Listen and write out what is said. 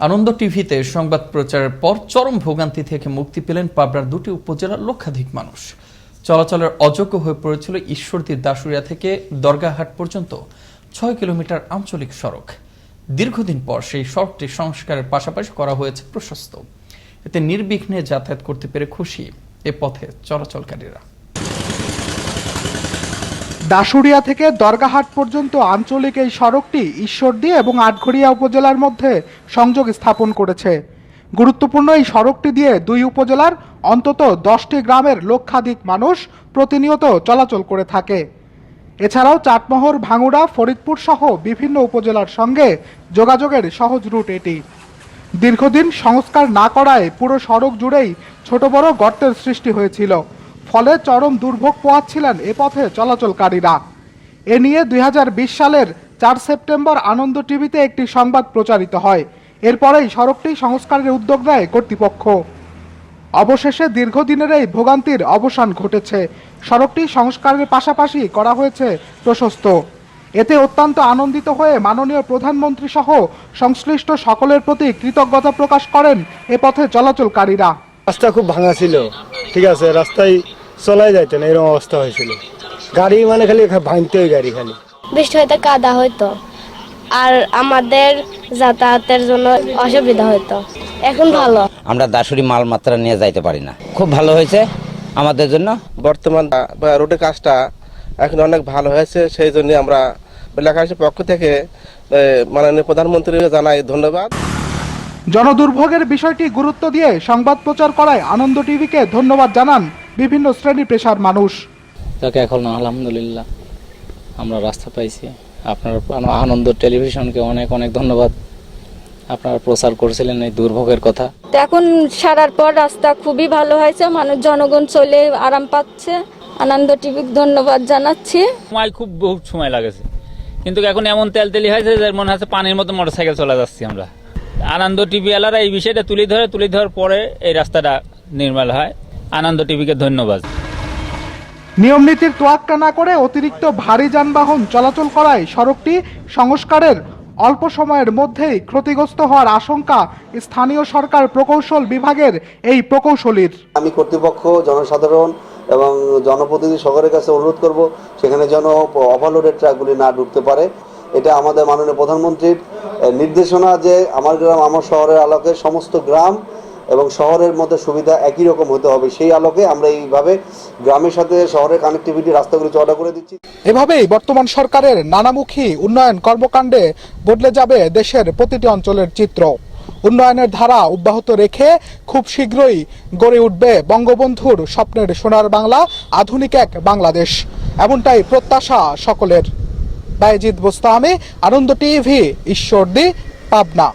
আনন্দ টিভিতে সংবাদ প্রচারের পর চরম ভোগান্তি থেকে মুক্তি পেলেন পাবনার দুটি উপজেলার লক্ষাধিক মানুষ। চলাচলের অযোগ্য হয়ে পড়েছিল ঈশ্বরদীর দাসুরিয়া থেকে দরগাহাট পর্যন্ত ছয় কিলোমিটার আঞ্চলিক সড়ক। দীর্ঘদিন পর সেই সড়কটি সংস্কারের পাশাপাশি করা হয়েছে প্রশস্ত। এতে নির্বিঘ্নে যাতায়াত করতে পেরে খুশি এ পথে চলাচলকারীরা। দাসুরিয়া থেকে দরগাহাট পর্যন্ত আঞ্চলিক এই সড়কটি ঈশ্বরদী এবং আটঘরিয়া উপজেলার মধ্যে সংযোগ স্থাপন করেছে। গুরুত্বপূর্ণ এই সড়কটি দিয়ে দুই উপজেলার অন্তত দশটি গ্রামের লক্ষাধিক মানুষ প্রতিনিয়ত চলাচল করে থাকে। এছাড়াও চাটমোহর, ভাঙুড়া, ফরিদপুর সহ বিভিন্ন উপজেলার সঙ্গে যোগাযোগের সহজ রুট এটি। দীর্ঘদিন সংস্কার না করায় পুরো সড়ক জুড়েই ছোট বড় গর্তের সৃষ্টি হয়েছিল। ফলে চরম দুর্ভোগ পোয়াচ্ছিলেন এ পথে চলাচলকারীরা। এ নিয়ে দুই হাজার বিশ সালের চার সেপ্টেম্বর আনন্দ টিভিতে একটি সংবাদ প্রচারিত হয়। এরপরেই সড়কটি সংস্কারের উদ্যোগ নেয় কর্তৃপক্ষ। অবশেষে দীর্ঘদিনের এই ভোগান্তির অবসান ঘটেছে। সড়কটি সংস্কারের পাশাপাশি করা হয়েছে প্রশস্ত। এতে অত্যন্ত আনন্দিত হয়ে মাননীয় প্রধানমন্ত্রী সহ সংশ্লিষ্ট সকলের প্রতি কৃতজ্ঞতা প্রকাশ করেন এ পথে চলাচলকারীরা। রাস্তা খুব ভাঙা ছিল। ঠিক আছে, রাস্তায় চলাই যাইতো না এরকম অবস্থা হয়েছিল। গাড়ি মানে খালি ভাঙতেই গাড়ি খালি। বৃষ্টি হয়তো কাদা হইতো। আর আমাদের যাতায়াতের জন্য অসুবিধা হতো এখন ভালো। আমরা দাসুরি মাল মাত্রা নিয়ে যাইতে পারি না। খুব ভালো হয়েছে আমাদের জন্য। বর্তমান রোডের কাজটা এখন অনেক ভালো হয়েছে সেই জন্য আমরা এলাকাবাসীর পক্ষ থেকে মাননীয় প্রধানমন্ত্রীকে জানাই ধন্যবাদ। জনদুর্ভোগের বিষয়টি গুরুত্ব দিয়ে সংবাদ প্রচার করায় আনন্দ টিভিকে ধন্যবাদ জানান বিভিন্ন শ্রেণি পেশার মানুষ। যাকে এখন আলহামদুলিল্লাহ আমরা রাস্তা পাইছি। আপনার আনন্দ টেলিভিশনকে অনেক অনেক ধন্যবাদ। আপনারা প্রচার করেছিলেন এই দুর্ভোগের কথা। তো এখন সারার পর রাস্তা খুবই ভালো হয়েছে মানুষ জনগণ চলে আরাম পাচ্ছে। আনন্দ টিভিকে ধন্যবাদ জানাচ্ছি। সময় খুব বহুত সময় লাগেছে। কিন্তু এখন এমন তেল তেলি হয়েছে যে মনে হচ্ছে পানির মতো মোটরসাইকেল চলে যাচ্ছি আমরা। আনন্দ টিভি এলারা এই বিষয়টা তুলে ধরে তুলে ধরার পরে এই রাস্তাটা নির্মল হয়। আনন্দ টিভিকে ধন্যবাদ। নিয়ম নীতির তোয়াক্কা না করে অতিরিক্ত ভারী যানবাহন চলাচল করায় সড়কটি সংস্কারের অল্প সময়ের মধ্যেই ক্ষতিগ্রস্ত হওয়ার আশঙ্কা স্থানীয় সরকার প্রকৌশল বিভাগের এই প্রকৌশলীর। আমি কর্তৃপক্ষ জনসাধারণ এবং জনপ্রতিনিধি সকলের কাছে অনুরোধ করব সেখানে যেন ওভারলোডেড ট্রাকগুলি না ঢুকতে পারে। এটা আমাদের মাননীয় প্রধানমন্ত্রীর নির্দেশনা যে আমার গ্রাম আমার শহরের আলোকে সমস্ত গ্রাম এবং শহরের মধ্যে সুবিধা একই রকম হতে হবে। সেই আলোকে আমরা এইভাবে গ্রামের সাথে শহরের কানেক্টিভিটি রাস্তাগুলি চওড়া করে দিচ্ছি। এভাবেই বর্তমান সরকারের নানামুখী উন্নয়ন কর্মকাণ্ডে বদলে যাবে দেশের প্রতিটি অঞ্চলের চিত্র। উন্নয়নের ধারা অব্যাহত রেখে খুব শীঘ্রই গড়ে উঠবে বঙ্গবন্ধুর স্বপ্নের সোনার বাংলা, আধুনিক এক বাংলাদেশ। এমনটাই প্রত্যাশা সকলের। বাইজিৎ বোস্তামি, আনন্দ টিভি, ঈশ্বরদী, পাবনা।